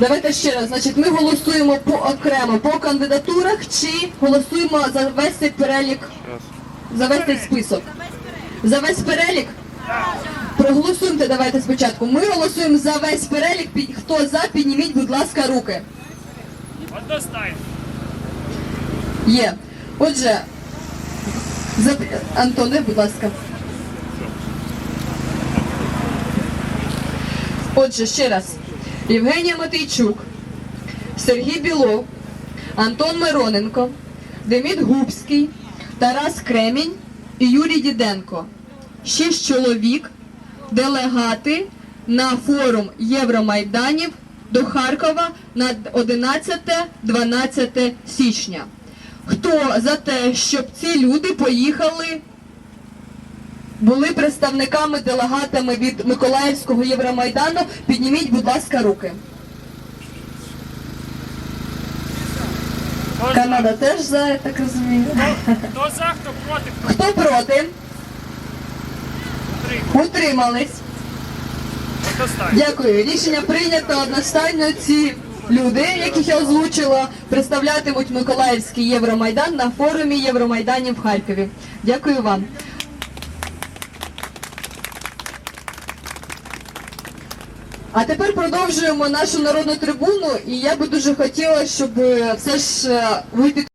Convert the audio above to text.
Давайте ще раз. Значить, ми голосуємо по окремо по кандидатурах чи голосуємо за весь цей перелік, за весь цей список. За весь перелік? Проголосуйте давайте спочатку. Ми голосуємо за весь перелік. Хто за, підніміть, будь ласка, руки. Одностайно. Є. Отже, за... Антоне, будь ласка. Отже, ще раз. Євгенія Матейчук, Сергій Білов, Антон Мироненко, Демід Губський, Тарас Кремінь і Юрій Діденко. Шість чоловік, делегати на форум Євромайданів до Харкова на 11-12 січня. Хто за те, щоб ці люди поїхали, були представниками, делегатами від Миколаївського Євромайдану, підніміть, будь ласка, руки. Канада теж за, я так розумію. Хто за, хто проти, Хто проти? утримує. Утримались. Дякую. Рішення прийнято одностайно. Ці люди, яких я озвучила, представлятимуть Миколаївський Євромайдан на форумі Євромайданів в Харкові. Дякую вам. А тепер продовжуємо нашу народну трибуну, і я би дуже хотіла, щоб е, все ж е, ви під